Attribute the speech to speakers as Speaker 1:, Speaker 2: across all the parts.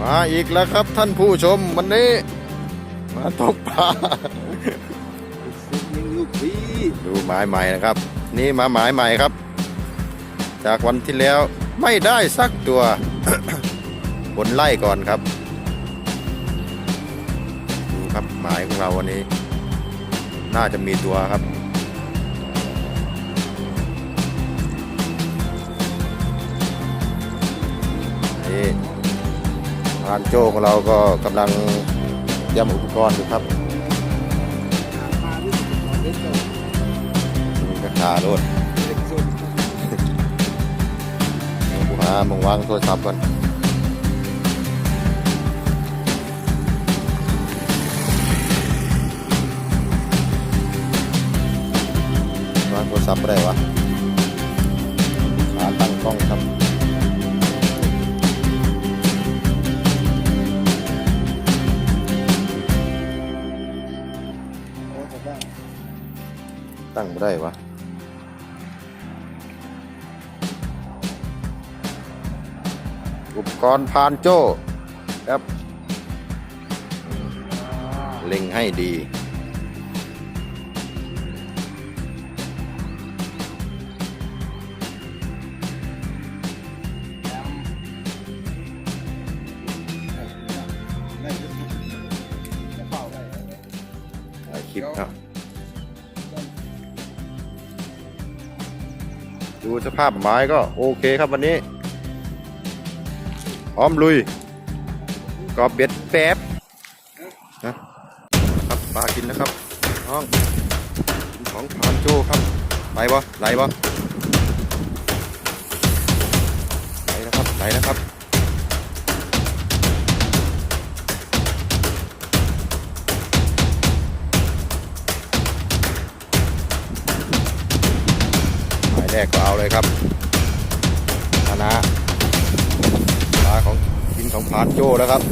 Speaker 1: มาอีกแล้วครับท่านผู้ชมวันนี้ มาตกปลา
Speaker 2: ยังลูกดี
Speaker 1: ดูหมายใหม่นะครับ นี่มาหมายใหม่ครับ จากวันที่แล้วไม่ได้สักตัวบนไล่ก่อนครับดูครับหมายของเราวันนี้ น่าจะมีตัวครับานโจ้ของเราก็กำลังเตรียมอุปกรณ์อยู่ครับ
Speaker 2: มาลูกขอเด็ดก่อน
Speaker 1: มีกระถาโดด
Speaker 2: เด็กสุด
Speaker 1: กูหามงวางโทรศัพท์ก่อนวางโทรศัพท์ได้วะขาตั้งกล้องครับ ตั้งไม่ได้วะอุปกรณ์พานโจ้ครับเล็งให้ดี
Speaker 2: ดู
Speaker 1: สภาพไม้ก็โอเคครับวันนี้พร้อมลุยกอบเบ็ดแป๊บนะครับปลากินนะครับน้องของพานโจครับไหลบ่ไหลบ่ไหลนะครับไหลนะครับ กก็เอาเลยครับคณะปลาของกินของพานโจแล้วครับ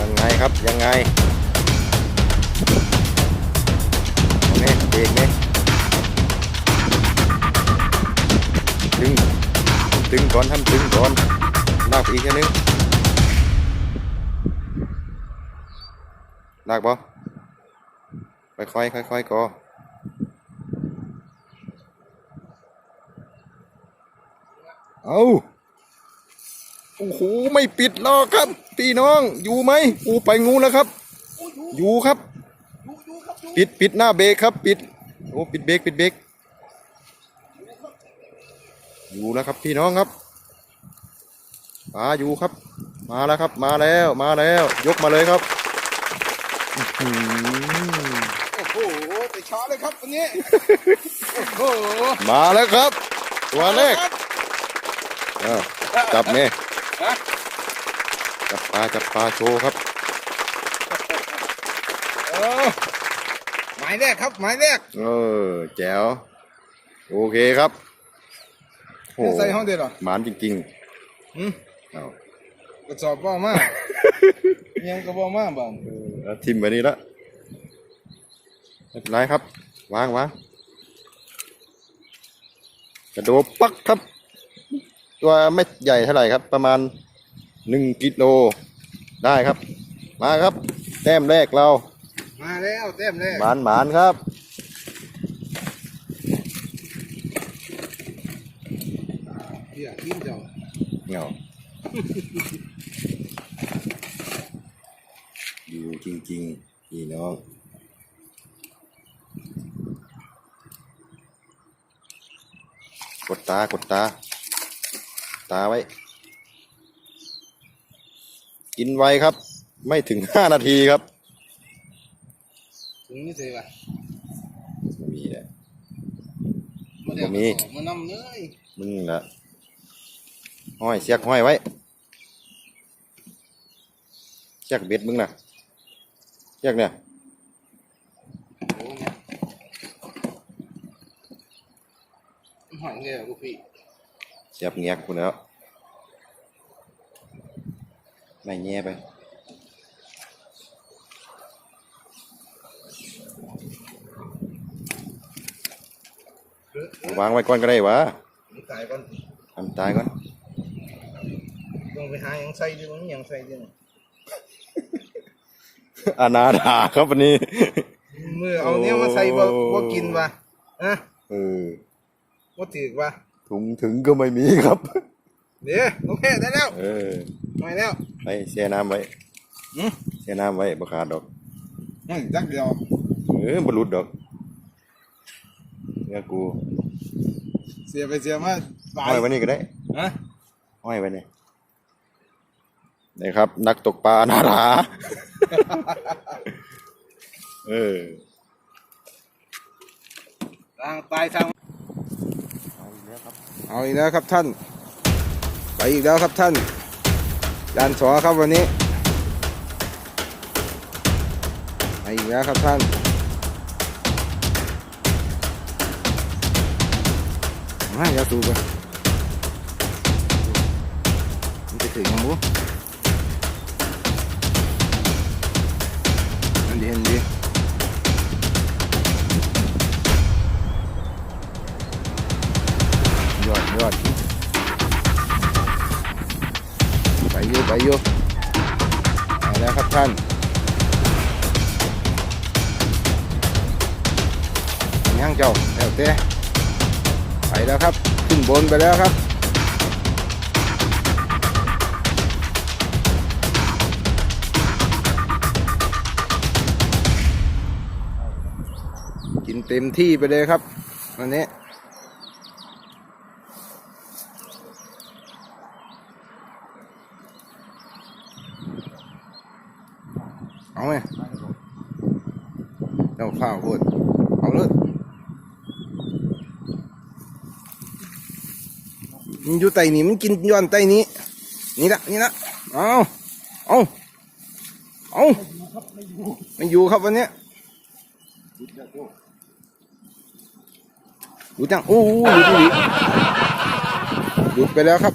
Speaker 1: ยังไงครับยังไงนี่เบรกเนี่ยดึงดึงก่อนท่านดึงก่อน ลากไปอีกแค่นึงลากบ่ค่อยๆค่อยๆก่อเอาโอ้โหไม่ปิดล้อกครับ พี่น้องอยู่ไหมโอ้ไปงูแล้วครับ อยู่ครับ ปิดปิดหน้าเบรกครับ ปิดโอ้ปิดเบรกปิดเบรกอยู่แล้วครับพี่น้องครับ มาอยู่ครับ มาแล้วครับ มาแล้วมาแล้ว ยกมาเลยครับอื้อหือ
Speaker 2: โอ้โหไปช้อเลยครับวันนี้โอ้โห
Speaker 1: มาแล้วครับ ตัวแรกเอ้าจับเนี่ย
Speaker 2: ฮะ
Speaker 1: จับปลาจับปลาโชว์ครับ
Speaker 2: เออหมายแรกครับหมายแรก
Speaker 1: เออแจ๋วโอเคครับโห
Speaker 2: ใส่ห้องเดียวเหรอ
Speaker 1: หมานจริง
Speaker 2: หืม
Speaker 1: ๆ เอา
Speaker 2: กระสอบบ้ามากยังกระบอกมากบ้าง
Speaker 1: แล้วทิมไปนี่ละไม่เป็นไรครับ วางวางกระโดดปักครับ ตัวไม่ใหญ่เท่าไหร่ครับ ประมาณหนึ่งกิโลได้ครับ มาครับ แต้มแรกเรา
Speaker 2: มาแล้วเต็มเลย
Speaker 1: หมานหมานครับ
Speaker 2: เดี๋ยวยิ้มเจ้า
Speaker 1: เงา อยู่จริงๆพี่น้องกดตากดตา ตาไว้ กินไวครับ ไม่ถึงห้านาทีครับ
Speaker 2: ถึงนี่สิวะ
Speaker 1: ไม่มีแหละ
Speaker 2: มาเดี๋ยว
Speaker 1: บ่มี
Speaker 2: มานำเลย
Speaker 1: มึงละห้อยเสียกห้อยไว้ จากเบ็ดมึงน่ะจากเนี่ย
Speaker 2: หอยเงี้ยกูพี่
Speaker 1: เสียบเงี้ยกูแล้วไม่เงี้ยไปวางไว้ก่อนก็ได้วะ
Speaker 2: ตายก่อน
Speaker 1: ทำตายก่อน
Speaker 2: ต้องไปหายังใส่ดีมั้งยังใส่ดีง
Speaker 1: อนาถาครับวันนี้
Speaker 2: มือเอาเนี้ยมาใส่บ่
Speaker 1: โอ้
Speaker 2: บ่กินวะฮะ
Speaker 1: เออ
Speaker 2: บ่ถือกวะ
Speaker 1: ถุงถึงก็ไม่มีครับ
Speaker 2: เดี๋ยวโอเคได้แล้ว
Speaker 1: เออ
Speaker 2: ไม่แล้ว
Speaker 1: ไปแช่น้ำไว้
Speaker 2: อืม
Speaker 1: แช่น้ำไว้บขาดดอก
Speaker 2: อืมจักเดียว
Speaker 1: เออบรรลุดดอกเนี่ยกู
Speaker 2: เสียไปเสียมาตาย
Speaker 1: ห้อยไว้นี่ก็ได้
Speaker 2: ฮะ
Speaker 1: ห้อยไว้นี่นี่ครับ นักตกปลาอนาถา เออ
Speaker 2: ทางตายทาง
Speaker 1: เอาอีกแล้วครับ
Speaker 2: เอาอีกแล้วครับท่าน ไปอีกแล้วครับท่านดานสอครับวันนี้ไปอีกแล้วครับท่านมาอย่าสูบไปมันจะถึงยัง บุอันดียอดยอดไปอยู่ไปอยู่ไปแล้วครับท่านย่างเจ้าแล้วเต้ไปแล้วครับ ขึ้นบนไปแล้วครับ กินเต็มที่ไปเลยครับวันนี้เอาไหมเจ้าข้าวพูดเอาเลยมันอยู่ไตนี่มันกินย้อนไตนี้ นี่ละนี่ละเอาเอาเอาไม่อยู่ครับวันนี้ ดูจังโอ้โหหลุดอีกหลุดไปแล้วครับ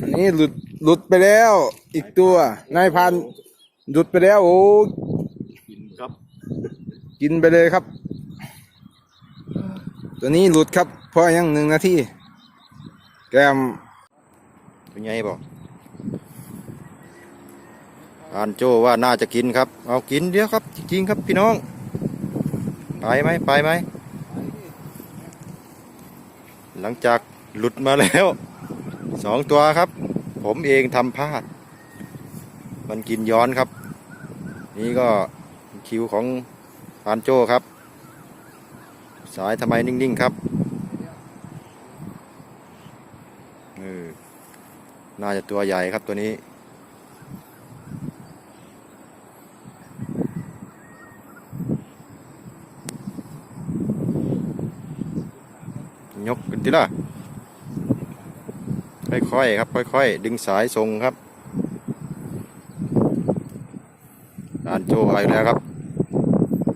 Speaker 2: อันนี้หลุดหลุดไปแล้ว อีกตัวนายพันหลุดไปแล้วโอ้
Speaker 1: กินครับ
Speaker 2: กินไปเลยครับ ตัวนี้หลุดครับเพราะยังหนึ่งนาทีแกม
Speaker 1: เป็นไงบอกอานโจว่าน่าจะกินครับ เอากินเดี๋ยวครับ จริงๆครับพี่น้อง ไปไหมไปไหม หลังจากหลุดมาแล้วสองตัวครับ ผมเองทำพลาด มันกินย้อนครับ นี่ก็คิวของพานโจครับ สายทำไมนิ่ง ๆ ครับเออน่าจะตัวใหญ่ครับตัวนี้ ยกกัน ทีละค่อยๆครับ ค่อย ๆ ดึงสายทรงครับอานโจอาอีกแล้วครับ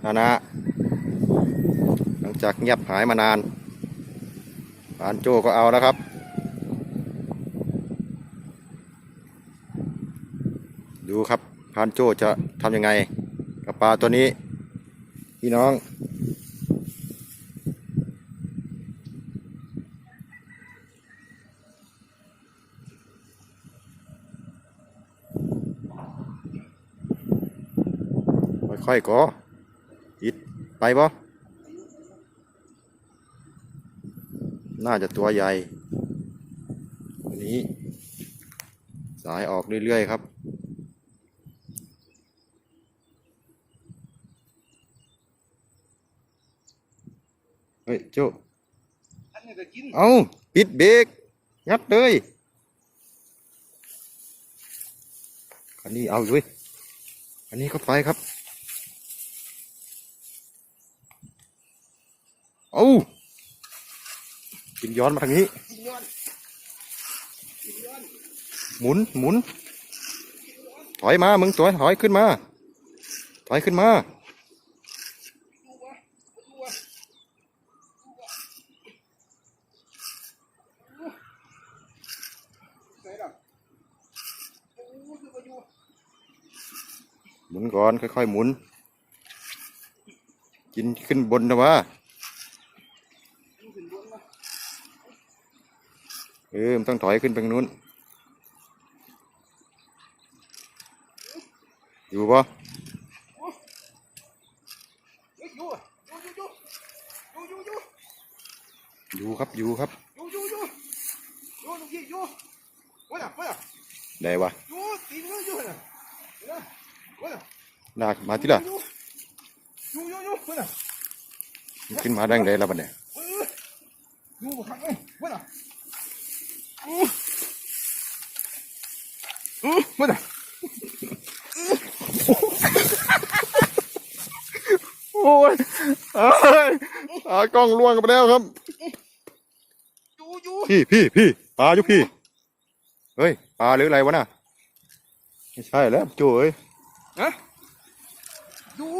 Speaker 1: นานะหลังจากเงียบหายมานานอานโจก็เอาแล้วครับดูครับพานโจจะทำยังไงกับปลาตัวนี้ พี่น้อง ค่อยๆก็อิดไปบ่น่าจะตัวใหญ่อันนี้ สายออกเรื่อย ๆ ครับ เฮ้ยโจ
Speaker 2: อันนี้ก็กิน
Speaker 1: เอาปิดเบรกงัดเลยอันนี้เอาด้วย อันนี้ก็ไปครับ เอากินย้อนมาทางนี้ หมุนหมุน ถอยมามึงตัวถอยขึ้นมา ถอยขึ้นมา หมุนก่อนค่อยๆหมุน กินขึ้นบนนะวะ เออมันต้องถอยขึ้นไปนู้น อยู่ปะ
Speaker 2: เฮ้ยอยู่อยู่อยู่อยู่อยู่อยู่
Speaker 1: อยู่ครับอยู่ครับ
Speaker 2: อยู่อยู่อยู่อยู่ลูกพี่อยู่ว่าน่ะว่าน่ะ
Speaker 1: ได้วะ
Speaker 2: อยู่ตีมืออยู่น่ะเห็นไหมว่าน่ะ
Speaker 1: ลากมาที่ละ
Speaker 2: อยู่อยู่อยู่อยู่ว่าน่ะ
Speaker 1: ขึ้นมาดังได้แล้วบัดเนี่ย
Speaker 2: เอออยู่บ่คักเลยว่าน่ะอืออือว่าน่ะ
Speaker 1: โอ้ยเอ้ยอากล้องล่วงกันไปแล้วครับ
Speaker 2: อยู่อยู่
Speaker 1: พี่พี่พี่ปลาอยู่พี่ เฮ้ยปลาหรืออะไรวะน่ะ ไม่ใช่แล้วโจ้เอ้ย
Speaker 2: ฮะอยู่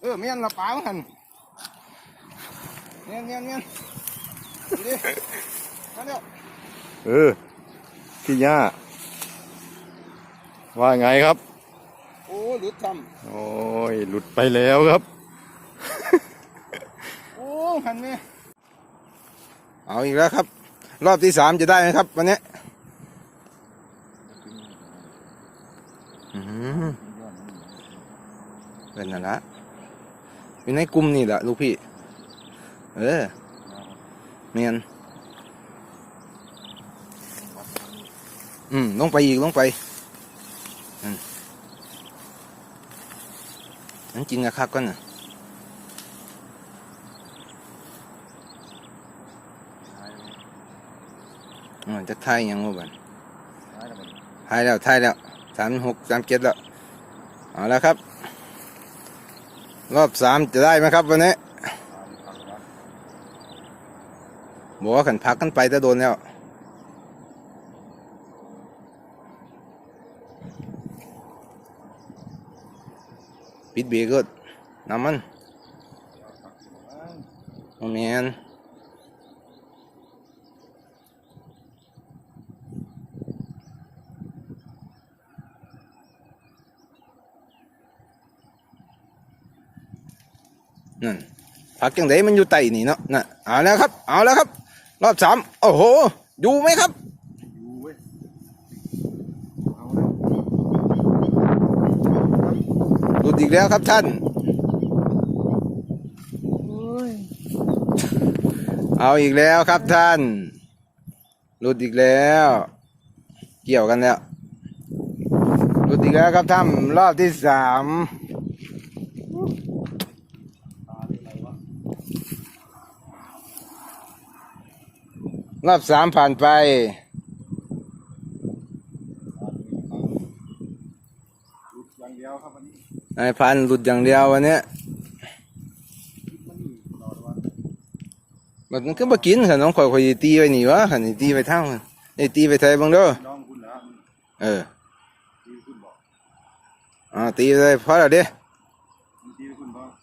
Speaker 2: เออแม่นละปลาของหันแม่นแม่นแม่นดูดิมาแล้ว
Speaker 1: เออพี่ย่าว่าไงครับ
Speaker 2: โอ้หลุดท
Speaker 1: โอ้ยหลุดไปแล้วครับำ
Speaker 2: โอ้หันแม่เอาอีกแล้วครับ รอบที่สามจะได้ไหมครับ วันนี้อืมเป็นนั่นละอยู่ในกลุ่มนี่แหละลูกพี่ เออเมียน อืมลงไปอีกลงไปอืมนั่นกินกระคักก่อนน่ะอืมจะทายยังวะบันทายแล้วทายแล้วสามหกสามเจ็ดแล้ว เอาแล้วครับ รอบสามจะได้ไหมครับวันนี้บอกว่าขันพักกันไปจะโดนแล้ว ปิดเบรกก็น้ำมันโอแมนนั่นพักจังไดมันอยู่ไตนี่เนาะน่ะเอาแล้วครับ เอาแล้วครับ รอบสามโอ้โห อยู่ไหมครับ หลุดอีก แล้วครับท่าน เอาอีกแล้วครับท่านหลุดอีกแล้ว เกี่ยวกันแล้วหลุดอีกแล้วครับท่านรอบที่สามรอบสามผ่านไป
Speaker 1: อย่างเดียวครับวั นนี้
Speaker 2: นายพันหลุดอย่างเดียววันเนี้ยมันก็มากินค่ะน้องคอยคอยตีไว้นี่วะค่ะนี่ตีไปทั้งไอ้ตีไปไทยบังเด้อ
Speaker 1: น้องคุณเหรอ
Speaker 2: เออ
Speaker 1: ที่คุณบอก
Speaker 2: อ่าตีไปเลยพอแล้วเด้